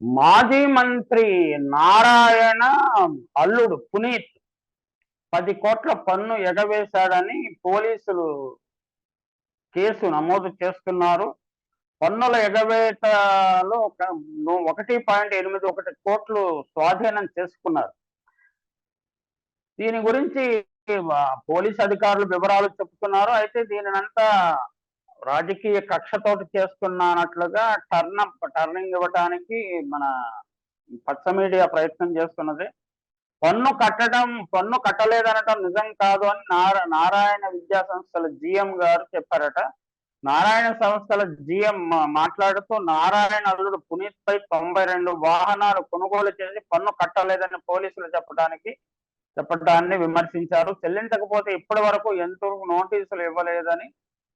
మాజీ మంత్రి నారాయణ అల్లుడు పునీత్ పది కోట్ల పన్ను ఎగవేశాడని పోలీసులు కేసు నమోదు చేస్తున్నారు. పన్నుల ఎగవేతలో ఒక ఒకటి పాయింట్ ఎనిమిది ఒకటి కోట్లు స్వాధీనం చేసుకున్నారు. దీని గురించి పోలీస్ అధికారులు వివరాలు చెప్తున్నారు. అయితే దీనినంతా రాజకీయ కక్షతోటి చేస్తున్నట్లుగా టర్న్ టర్నింగ్ ఇవ్వటానికి మన పచ్చ మీడియా ప్రయత్నం చేస్తున్నది. పన్ను కట్టడం పన్ను కట్టలేదనటం నిజం కాదు అని నారా నారాయణ విద్యా సంస్థల జిఎం గారు చెప్పారట. నారాయణ సంస్థల జిఎం మాట్లాడుతూ నారాయణ అల్లుడు పునీత్ పై తొంభై రెండు వాహనాలు కొనుగోలు చేసి పన్ను కట్టలేదని పోలీసులు చెప్పడానికి చెప్పడాన్ని విమర్శించారు. చెల్లించకపోతే ఇప్పటి వరకు ఎంతో నోటీసులు ఇవ్వలేదని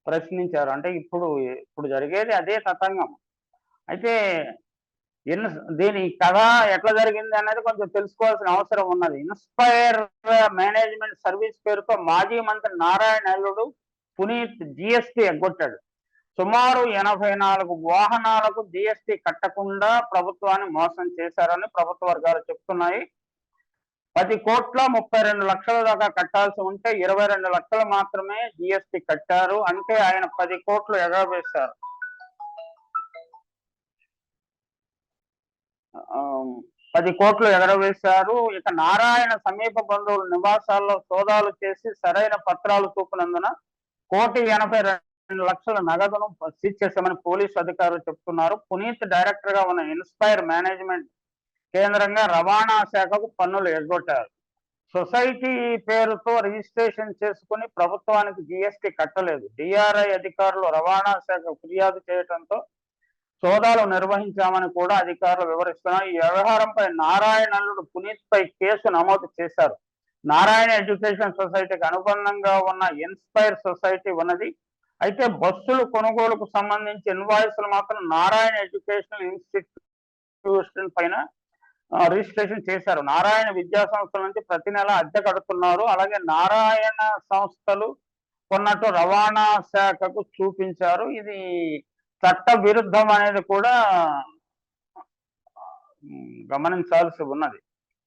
ప్రశ్నించారు. అంటే ఇప్పుడు ఇప్పుడు జరిగేది అదే తతంగం అయితే ఎన్ని దీని కథ ఎట్లా జరిగింది అనేది కొంచెం తెలుసుకోవాల్సిన అవసరం ఉన్నది. ఇన్స్పైర్ మేనేజ్మెంట్ సర్వీస్ పేరుతో మాజీ మంత్రి నారాయణ అల్లుడు పునీత్ జిఎస్టి ఎగ్గొట్టాడు. సుమారు ఎనభై నాలుగు వాహనాలకు జిఎస్టి కట్టకుండా ప్రభుత్వాన్ని మోసం చేశారని ప్రభుత్వ వర్గాలు చెప్తున్నాయి. పది కోట్ల ముప్పై రెండు లక్షల దాకా కట్టాల్సి ఉంటే ఇరవై రెండు లక్షలు మాత్రమే జిఎస్టి కట్టారు. అంటే ఆయన పది కోట్లు ఎగవేశారు పది కోట్లు ఎగరవేశారు. ఇక నారాయణ సమీప బంధువుల నివాసాల్లో సోదాలు చేసి సరైన పత్రాలు చూపినందున కోటి ఎనభై రెండు లక్షల నగదును సీజ్ చేశామని పోలీసు అధికారులు చెప్తున్నారు. పునీత్ డైరెక్టర్గా ఉన్న ఇన్స్పైర్ మేనేజ్మెంట్ కేంద్రంగా రవాణా శాఖకు పన్నులు ఎగ్గొట్టారు. సొసైటీ పేరుతో రిజిస్ట్రేషన్ చేసుకుని ప్రభుత్వానికి జిఎస్టి కట్టలేదు. డిఆర్ఐ అధికారులు రవాణా శాఖ ఫిర్యాదు చేయడంతో సోదాలు నిర్వహించామని కూడా అధికారులు వివరిస్తున్నారు. ఈ వ్యవహారంపై నారాయణల్లుడు పునీత్ పై కేసు నమోదు చేశారు. నారాయణ ఎడ్యుకేషన్ సొసైటీకి అనుబంధంగా ఉన్న ఇన్స్పైర్ సొసైటీ ఉన్నది. అయితే బస్సులు కొనుగోలుకు సంబంధించి ఇన్వాయిస్లు మాత్రం నారాయణ ఎడ్యుకేషనల్ ఇన్స్టిట్యూషన్ పైన రిజిస్ట్రేషన్ చేశారు. నారాయణ విద్యా సంస్థల నుంచి ప్రతి నెల అద్దె కడుతున్నారు. అలాగే నారాయణ సంస్థలు కొన్నట్టు రవాణా శాఖకు చూపించారు. ఇది చట్ట విరుద్ధం అనేది కూడా గమనించాల్సి ఉన్నది.